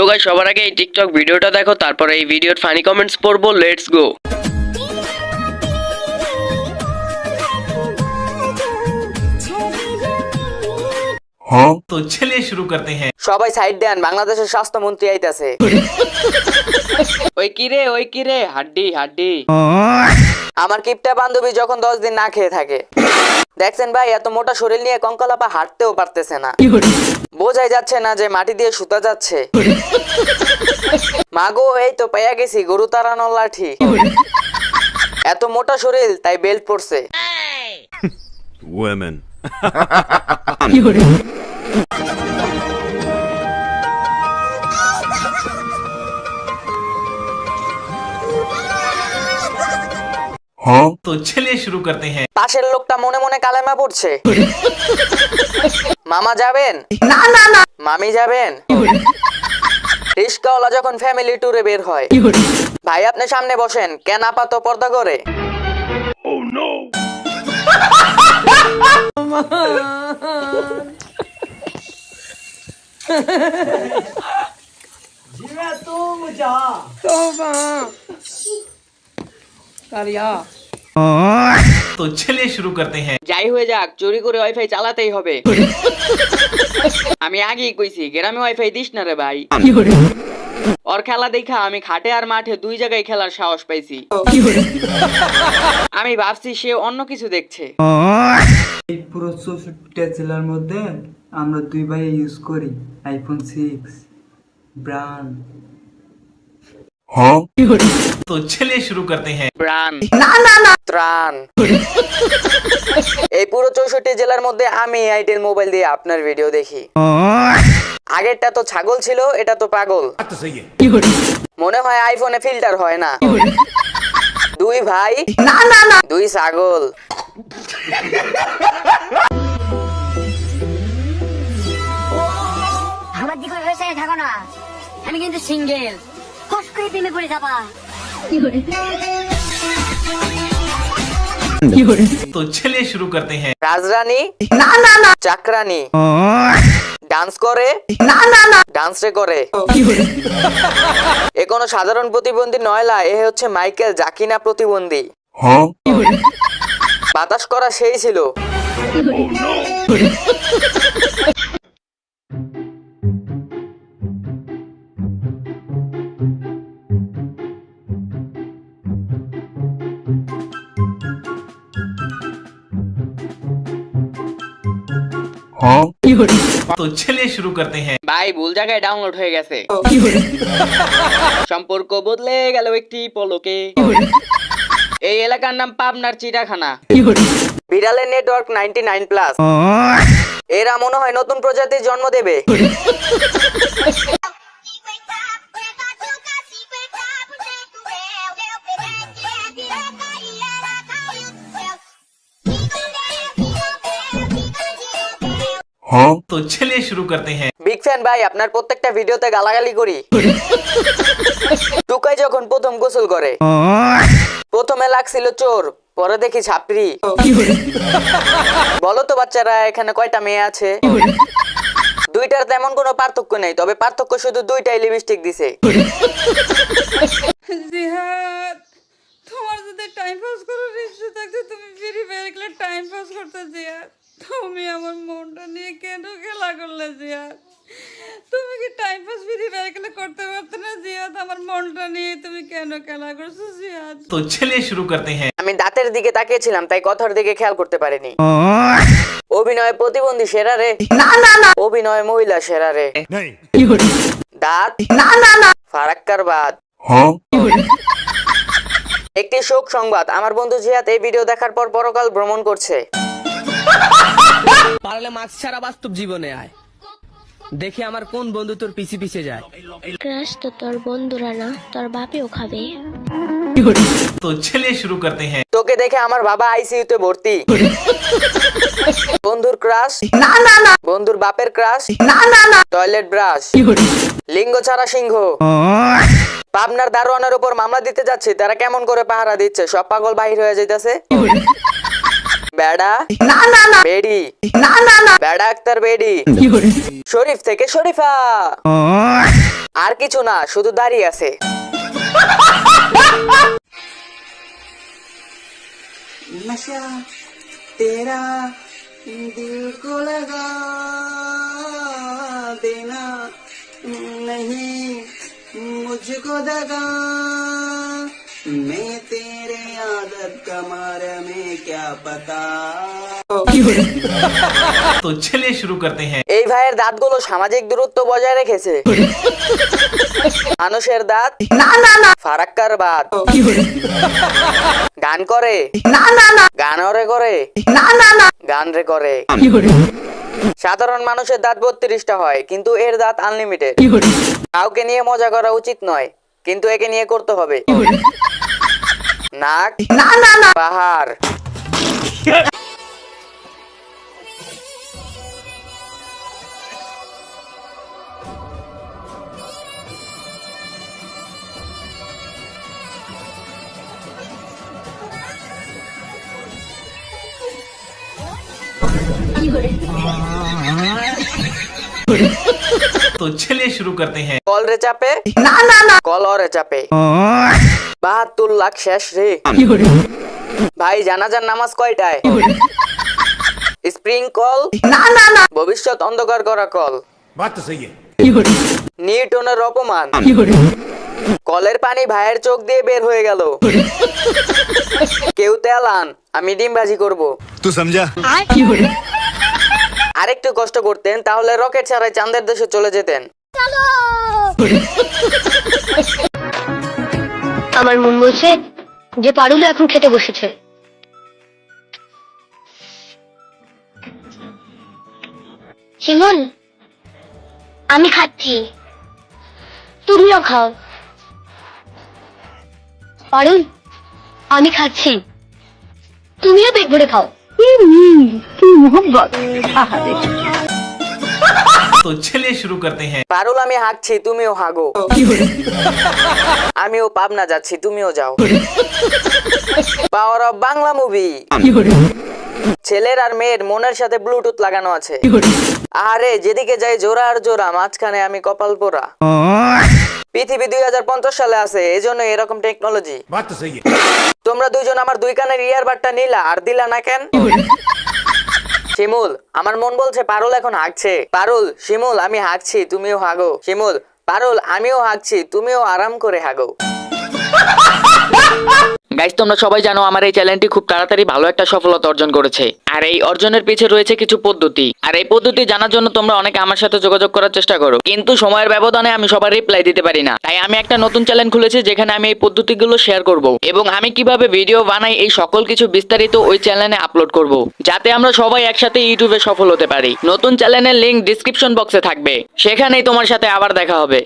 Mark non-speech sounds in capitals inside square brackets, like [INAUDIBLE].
তো গাই সবার আগে এই টিকটক ভিডিওটা দেখো তারপরে এই ভিডিওর ফানি কমেন্টস পড়ব লেটস গো তো ছেলে শুরু করতে হ্যাঁ। সবাই সাইড দেন বাংলাদেশের স্বাস্থ্যমন্ত্রী আইতাছে। ওই কিরে ওই কিরে হাড্ডি হাড্ডি। আমার কিপটা বান্ধবী যখন দশ দিন না খেয়ে থাকে। দেখছেন ভাই এত মোটা শরীর নিয়ে কঙ্কলাপা হাঁটতেও পারতেছে না। বোঝাই যাচ্ছে না যে মাটি দিয়ে সুতা যাচ্ছে। মাগো এই তো পেয়ে গেছি গরু তাড়ানোর লাঠি। এত মোটা শরীর তাই বেল্ট পড়ছে Women. [LAUGHS] [LAUGHS] তো চলে শুরু করতে হ্যাঁ পাশের লোকটা মনে মনে কালেমা পড়ছে। মামা যাবেন? না না না। মামি যাবেন? রিস্কাওয়ালা যখন ফ্যামিলি ট্যুরে বের হয়। ভাই আপনি সামনে বসেন। কেন আপাত পর্দা করে? কারিয়া। তো চলে শুরু করতে হ্যাঁ যাই হয়ে যাক চুরি করে ওয়াইফাই চালাতেই হবে। আমি আগেই কইছি গ্রামে ওয়াইফাই দিস না রে ভাই। ওর খেলা দেখা আমি খাটে আর মাঠে দুই জায়গায় খেলার সাহস পাইছি। আমি ভাবছি সে অন্য কিছু দেখছে। এই পুরো চৌষট্টিটা জেলার মধ্যে আমরা দুই ভাই ইউজ করি আইফোন সিক্স ব্র্যান্ড হ্যাঁ তো চলিয়ে শুরু করতে হ্যাঁ প্রাণ না না না ত্রাণ এই পুরো চৌষট্টি জেলার মধ্যে আমি আইটেল মোবাইল দিয়ে আপনার ভিডিও দেখি। আগেরটা তো ছাগল ছিল এটা তো পাগল। মনে হয় আইফোনে ফিল্টার হয় না। দুই ভাই না না না। দুই ছাগল। আমি কিন্তু সিঙ্গেল তুই প্রেমে চলে শুরু করতে রাজরানী না না না চাকরানী ডান্স করে না না না ডান্স করে এ কোনো সাধারণ প্রতিবন্ধী নয়লা এ হচ্ছে মাইকেল জাকিনা প্রতিবন্ধী বাতাস করা সেই ছিল হ্যাঁ তো চলে শুরু করতে হ্যাঁ ভাই ভুল জায়গায় ডাউনলোড হয়ে গেছে। बदले বদলে গেল पोलो के এই এলাকার নাম পাবনার চিড়াখানা বিড়ালের নেটওয়ার্ক নাইনটি নাইন প্লাস এরা মনে হয় নতুন প্রজাতির জন্ম দেবে। হ্যাঁ তো চলিয়ে শুরু করতে হ্যাঁ বিগ ফ্যান ভাই আপনার প্রত্যেকটা ভিডিওতে গালাগালি করি। টুকাই যখন প্রথম গোসল করে প্রথমে লাগছিল চোর পরে দেখি ছাপরি বলো তো বাচ্চারা এখানে কয়টা মেয়ে আছে? দুইটার তেমন কোনো পার্থক্য নেই তবে পার্থক্য শুধু দুইটাই লিপস্টিক দিছে। জিহাদ তোমার যদি টাইম পাস করার ইচ্ছে থাকতো তুমি ফ্রি ফায়ার টাইম পাস করতে জিহাদ। তুমি আমার মনটা নিয়ে কেন খেলা করলে জিয়াদ? তুমি কি টাইম পাস ফ্রি ফায়ার করতে পারতে না জিয়াদ? আমার মনটা নিয়ে তুমি কেন খেলা করছ জিয়াদ? তো চলে শুরু করতে হ্যাঁ। আমি দাঁতের দিকে তাকিয়েছিলাম তাই কথার দিকে খেয়াল করতে পারিনি। অভিনয় প্রতিবন্ধী সেরা রে। না না না। অভিনয় মহিলা সেরা রে। দাঁত না না না। ফারাক্কার বাদ একটি শোক সংবাদ। আমার বন্ধু জিহাদ এই ভিডিও দেখার পর পরকাল ভ্রমণ করছে। পারলে মাছ ছাড়া বাস্তব জীবনে আয়। দেখে আমার কোন বন্ধু তোর পিছে পিছে যায়। ক্রাশ তো তোর বন্ধুরা না তোর বাপেও খাবে। তো শুরু করতে হ্যাঁ। তোকে দেখে আমার বাবা ভর্তি। বন্ধুর ক্রাশ। না না না। বন্ধুর বাপের ক্রাশ। না না না। Toilet brush. লিঙ্গ ছাড়া সিংহ। পাবনার দারোয়ানের উপর মামলা দিতে যাচ্ছে তারা কেমন করে পাহারা দিচ্ছে? সব পাগল বাহির হয়ে যাইতেছে। বেড়া বেডি বেড়া আক্তার বেডি শরীফ থেকে শরীফা আর কিছু না শুধু দাঁড়িয়ে আছে नशा तेरा दिल को लगा देना नहीं मुझको दगा मैं तेरे आदत का मारा में क्या पता तो चलिए शुरू करते हैं এই ভাইয়ের দাঁতগুলো সামাজিক দূরত্ব বজায় রেখেছে মানুষের দাঁত ফারাক্কার বাদ গান করে গান রে করে গান রে করে সাধারণ মানুষের দাঁত বত্রিশটা হয় কিন্তু এর দাঁত আনলিমিটেড কাউকে নিয়ে মজা করা উচিত নয় কিন্তু একে নিয়ে করতে হবে নাক পাহাড়। तो चलिए शुरू करते हैं কল রে চাপে কল অরে চাপে বাহাত্তর লাখ শেষ রে ভাই জানাজার নামাজ কয়টায় স্প্রিং কল ভবিষ্যৎ অন্ধকার করা কল बात तो सही है নিউটনের অপমান কলের পানি ভাইয়ের চোখ দিয়ে বের হয়ে গেল কেউ তেল আন আমি ডিম ভাজি করব तू समझा আরেকটু কষ্ট করতেন, তাহলে রকেট ছাড়াই চাঁদের দেশে চলে যেতেন। আমার মন বলছে যে পারুল এখন খেতে বসেছে। শিমন আমি খাচ্ছি। তুমিও খাও। পারুল, আমি খাচ্ছি। তুমিও পেট ভরে খাও। তো চলে শুরু করতে হ্যাঁ। পারুল আমি হাঁকছি তুমিও হাগো। আমিও পাবনা যাচ্ছি তুমিও যাও। পাওয়ার অফ বাংলা মুভি ছেলের আর মেয়ের মনের সাথে ব্লুটুথ লাগানো আছে। আরে যেদিকে যাই জোড়া আর জোড়া মাঝখানে আমি কপাল পোড়া। পৃথিবী দুই হাজার পঞ্চাশ সালে আছে এই জন্য এরকম টেকনোলজি তোমরা দুইজন আমার দুই কানের ইয়ারবাডটা নিলা আর দিলা না কেন? শিমুল আমার মন বলছে পারুল এখন হাঁকছে পারুল শিমুল আমি হাঁকছি তুমিও হাগো। শিমুল পারুল আমিও হাঁকছি তুমিও আরাম করে হাগো। গাইস তোমরা সবাই জানো আমার এই চ্যানেলটি খুব তাড়াতাড়ি ভালো একটা সফলতা অর্জন করেছে। আর এই অর্জনের পিছে রয়েছে কিছু পদ্ধতি। আর এই পদ্ধতি জানার জন্য তোমরা অনেকে আমার সাথে যোগাযোগ করার চেষ্টা করো। কিন্তু সময়ের ব্যবধানে আমি সবার রিপ্লাই দিতে পারি না। তাই আমি একটা নতুন চ্যানেল খুলেছি যেখানে আমি এই পদ্ধতিগুলো শেয়ার করব। এবং আমি কীভাবে ভিডিও বানাই এই সকল কিছু বিস্তারিত ওই চ্যানেলে আপলোড করব। যাতে আমরা সবাই একসাথে ইউটিউবে সফল হতে পারি। নতুন চ্যানেলের লিংক ডিসক্রিপশন বক্সে থাকবে। সেখানেই তোমার সাথে আবার দেখা হবে।